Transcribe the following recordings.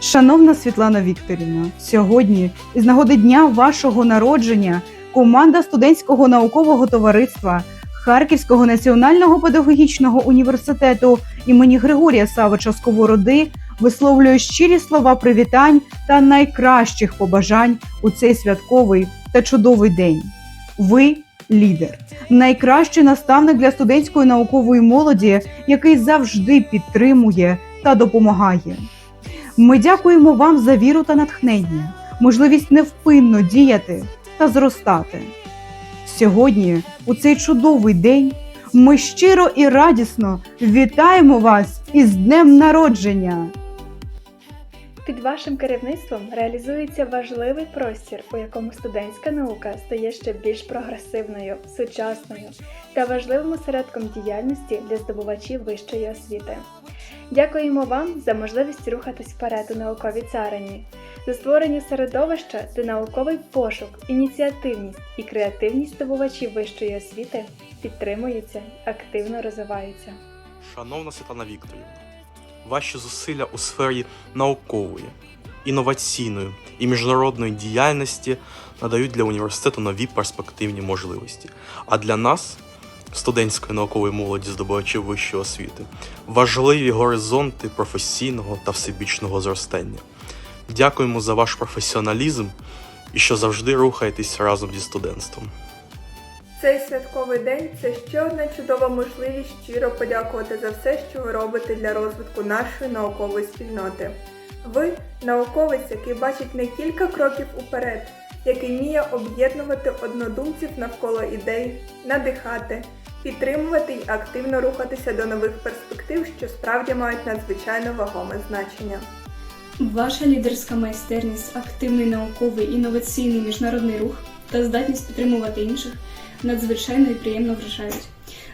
Шановна Світлана Вікторівна, сьогодні, із нагоди дня вашого народження, команда студентського наукового товариства Харківського національного педагогічного університету імені Григорія Савича Сковороди висловлює щирі слова привітань та найкращих побажань у цей святковий та чудовий день. Ви лідер, найкращий наставник для студентської наукової молоді, який завжди підтримує та допомагає. Ми дякуємо вам за віру та натхнення, можливість невпинно діяти та зростати. Сьогодні, у цей чудовий день, ми щиро і радісно вітаємо вас із Днем народження! Під вашим керівництвом реалізується важливий простір, у якому студентська наука стає ще більш прогресивною, сучасною та важливим осередком діяльності для здобувачів вищої освіти. Дякуємо вам за можливість рухатись вперед у науковій царині, за створення середовища, де науковий пошук, ініціативність і креативність здобувачів вищої освіти підтримуються активно розвиваються. Шановна Світлана Вікторівна, ваші зусилля у сфері наукової, інноваційної і міжнародної діяльності надають для університету нові перспективні можливості. А для нас, студентської наукової молоді здобувачів вищої освіти, важливі горизонти професійного та всебічного зростання. Дякуємо за ваш професіоналізм і що завжди рухаєтесь разом зі студентством. Цей святковий день це ще одна чудова можливість щиро подякувати за все, що ви робите для розвитку нашої наукової спільноти. Ви науковець, який бачить не кілька кроків уперед, який вміє об'єднувати однодумців навколо ідей, надихати, підтримувати і активно рухатися до нових перспектив, що справді мають надзвичайно вагоме значення. Ваша лідерська майстерність, активний науковий інноваційний міжнародний рух та здатність підтримувати інших надзвичайно і приємно вражають.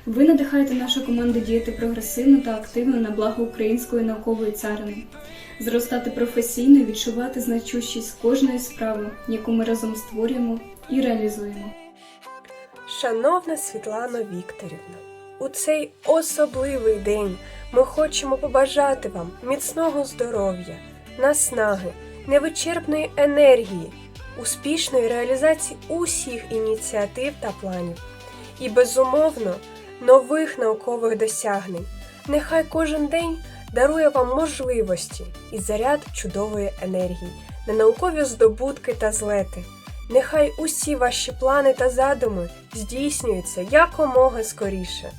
Ви надихаєте нашу команду діяти прогресивно та активно на благо української наукової царини, зростати професійно відчувати значущість кожної справи, яку ми разом створюємо і реалізуємо. Шановна Світлана Вікторівна, у цей особливий день ми хочемо побажати вам міцного здоров'я, наснаги, невичерпної енергії, успішної реалізації усіх ініціатив та планів і, безумовно, нових наукових досягнень. Нехай кожен день дарує вам можливості і заряд чудової енергії на наукові здобутки та злети. Нехай усі ваші плани та задуми здійснюються якомога скоріше.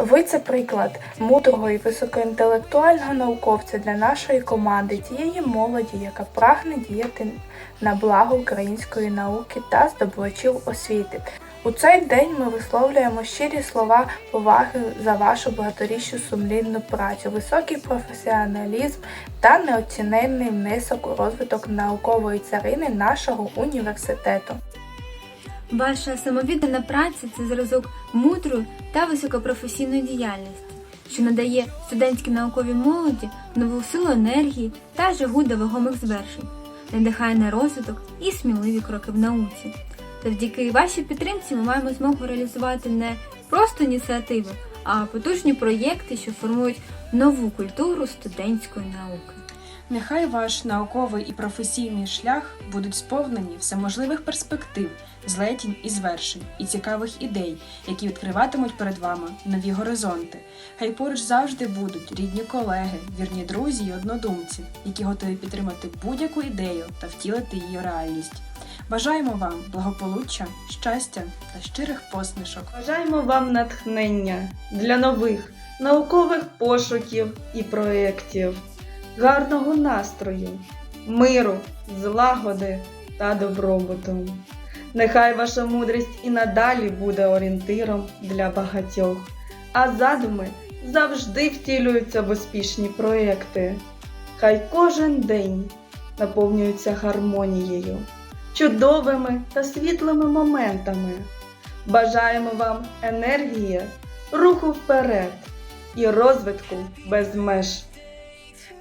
Ви це приклад мудрого і високоінтелектуального науковця для нашої команди, тієї молоді, яка прагне діяти на благо української науки та здобувачів освіти. У цей день ми висловлюємо щирі слова поваги за вашу багаторічну сумлінну працю, високий професіоналізм та неоціненний внесок у розвиток наукової царини нашого університету. Ваша самовіддана праця це зразок мудрої та високопрофесійної діяльності, що надає студентській науковій молоді нову силу енергії та жагу до вагомих звершень, надихає на розвиток і сміливі кроки в науці. Завдяки вашій підтримці ми маємо змогу реалізувати не просто ініціативи, а потужні проєкти, що формують нову культуру студентської науки. Нехай ваш науковий і професійний шлях будуть сповнені всеможливих перспектив, злетінь і звершень, і цікавих ідей, які відкриватимуть перед вами нові горизонти. Хай поруч завжди будуть рідні колеги, вірні друзі і однодумці, які готові підтримати будь-яку ідею та втілити її реальність. Бажаємо вам благополуччя, щастя та щирих посмішок. Бажаємо вам натхнення для нових наукових пошуків і проєктів, гарного настрою, миру, злагоди та добробуту. Нехай ваша мудрість і надалі буде орієнтиром для багатьох, а задуми завжди втілюються в успішні проєкти. Хай кожен день наповнюється гармонією, чудовими та світлими моментами, Бажаємо вам енергії, руху вперед і розвитку без меж.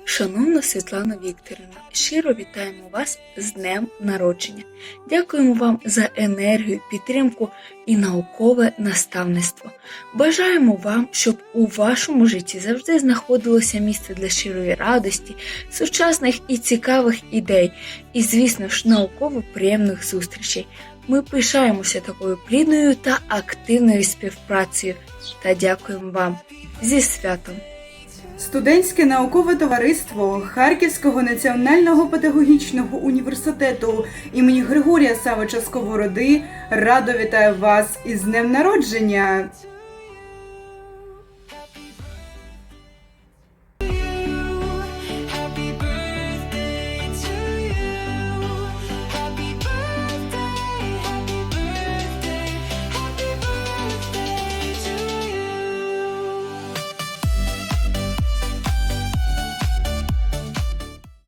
Шановна Світлана Вікторівна, щиро вітаємо вас з днем народження. Дякуємо вам за енергію, підтримку і наукове наставництво. Бажаємо вам, щоб у вашому житті завжди знаходилося місце для щирої радості, сучасних і цікавих ідей, і, звісно ж, науково приємних зустрічей. Ми пишаємося такою плідною та активною співпрацею та дякуємо вам зі святом. Студентське наукове товариство Харківського національного педагогічного університету імені Григорія Савича Сковороди радо вітає вас із днем народження.